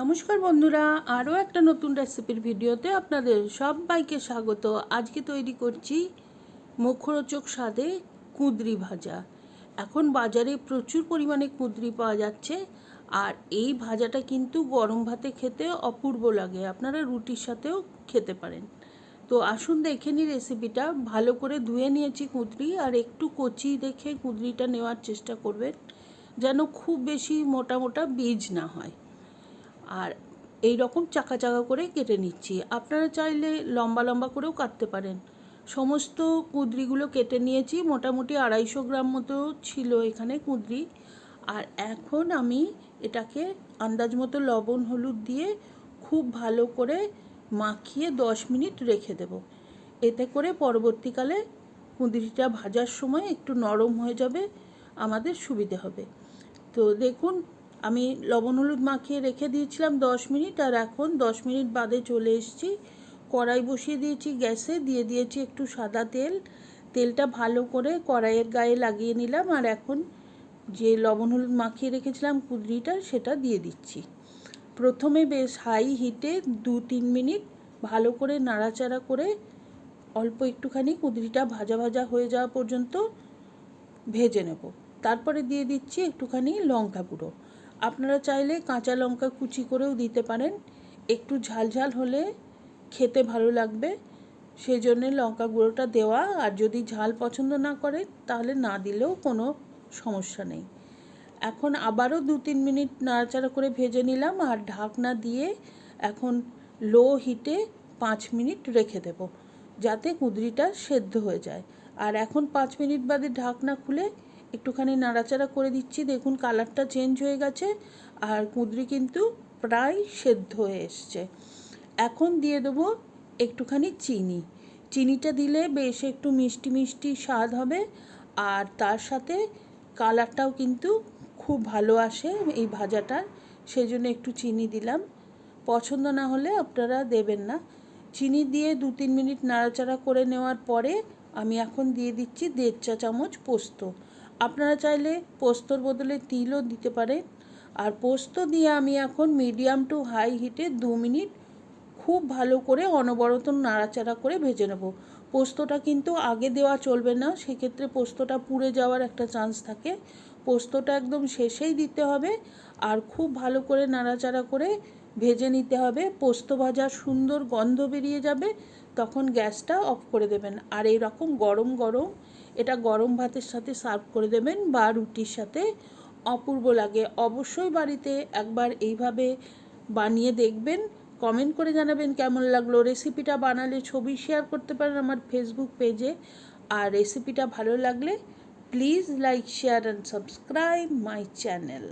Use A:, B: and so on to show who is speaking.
A: নমস্কার বন্ধুরা, আরও একটা নতুন রেসিপির ভিডিওতে আপনাদের সবাইকে স্বাগত। আজকে তৈরি করছি মুখরোচক স্বাদে কুঁদরি ভাজা। এখন বাজারে প্রচুর পরিমাণে কুঁদরি পাওয়া যাচ্ছে, আর এই ভাজাটা কিন্তু গরম ভাতে খেতে অপূর্ব লাগে। আপনারা রুটির সাথেও খেতে পারেন। তো আসুন দেখে নিই রেসিপিটা। ভালো করে ধুয়ে নিয়েছি কুঁদরি, আর একটু কচি দেখে কুঁদরিটা নেওয়ার চেষ্টা করবেন, যেন খুব বেশি মোটা মোটা বীজ না হয়। আর এই রকম চাকা চাকা করে কেটে নিচ্ছি। আপনারা চাইলে লম্বা লম্বা করেও কাটতে পারেন। সমস্ত কুঁদরিগুলো কেটে নিয়েছি, মোটামুটি আড়াইশো গ্রাম মতো ছিল এখানে কুঁদরি। আর এখন আমি এটাকে আন্দাজ মতো লবণ হলুদ দিয়ে খুব ভালো করে মাখিয়ে দশ মিনিট রেখে দেব। এতে করে পরবর্তীকালে কুঁদরিটা ভাজার সময় একটু নরম হয়ে যাবে, আমাদের সুবিধে হবে। তো দেখুন আমি লবণ হলুদ মাখিয়ে রেখে দিয়েছিলাম দশ মিনিট, আর এখন দশ মিনিট বাদে চলে এসেছি। কড়াই বসিয়ে দিয়েছি গ্যাসে, দিয়ে দিয়েছি একটু সাদা তেল। তেলটা ভালো করে কড়াইয়ের গায়ে লাগিয়ে নিলাম, আর এখন যে লবণ হলুদ মাখিয়ে রেখেছিলাম কুদরিটা, সেটা দিয়ে দিচ্ছি। প্রথমে বেশ হাই হিটে দু তিন মিনিট ভালো করে নাড়াচাড়া করে অল্প একটুখানি কুদরিটা ভাজা ভাজা হয়ে যাওয়া পর্যন্ত ভেজে নেব। তারপরে দিয়ে দিচ্ছি একটুখানি লঙ্কা গুঁড়ো। আপনারা চাইলে কাঁচা লঙ্কা কুচি করেও দিতে পারেন। একটু ঝাল ঝাল হলে খেতে ভালো লাগবে। সেই জন্যে লঙ্কা গুঁড়োটা দেওয়া। আর যদি ঝাল পছন্দ না করে, তাহলে না দিলেও কোনো সমস্যা নেই। এখন আবারও দু তিন মিনিট নাড়াচাড়া করে ভেজে নিলাম। আর ঢাকনা দিয়ে এখন লো হিটে পাঁচ মিনিট রেখে দেব, যাতে কুদরিটা সেদ্ধ হয়ে যায়। আর এখন পাঁচ মিনিট বাদে ঢাকনা খুলে একটুখানি নাড়াচাড়া করে দিচ্ছি। দেখুন কালারটা চেঞ্জ হয়ে গেছে আর কুঁদরি কিন্তু প্রায় সেদ্ধ হয়ে এসছে। এখন দিয়ে দেবো একটুখানি চিনি। চিনিটা দিলে বেশ একটু মিষ্টি মিষ্টি স্বাদ হবে আর তার সাথে কালারটাও কিন্তু খুব ভালো আসে এই ভাজাটার। সেই জন্য একটু চিনি দিলাম। পছন্দ না হলে আপনারা দেবেন না। চিনি দিয়ে দু তিন মিনিট নাড়াচাড়া করে নেওয়ার পরে আমি এখন দিয়ে দিচ্ছি দেড় চা চামচ পোস্ত। আপনারা চাইলে পোস্তর বদলে তিলও দিতে পারেন। আর পোস্ত দিয়ে আমি এখন মিডিয়াম টু হাই হিটে দু মিনিট খুব ভালো করে অনবরত নাড়াচাড়া করে ভেজে নেব। পোস্তটা কিন্তু আগে দেওয়া চলবে না, সেক্ষেত্রে পোস্তটা পুড়ে যাওয়ার একটা চান্স থাকে। পোস্তটা একদম শেষেই দিতে হবে আর খুব ভালো করে নাড়াচাড়া করে ভেজে নিতে হবে। পোস্ত ভাজার সুন্দর গন্ধ বেরিয়ে যাবে তখন গ্যাসটা অফ করে দেবেন। আর এই রকম গরম গরম এটা গরম ভাতের সাথে সার্ভ করে দেবেন বা রুটির সাথে অপূর্ব লাগে। অবশ্যই বাড়িতে একবার এইভাবে বানিয়ে দেখবেন। কমেন্ট করে জানাবেন কেমন লাগল। রেসিপিটা বানালে ছবি শেয়ার করতে পারেন আমার ফেসবুক পেজে। আর রেসিপিটা ভালো লাগলে please like, share and subscribe my channel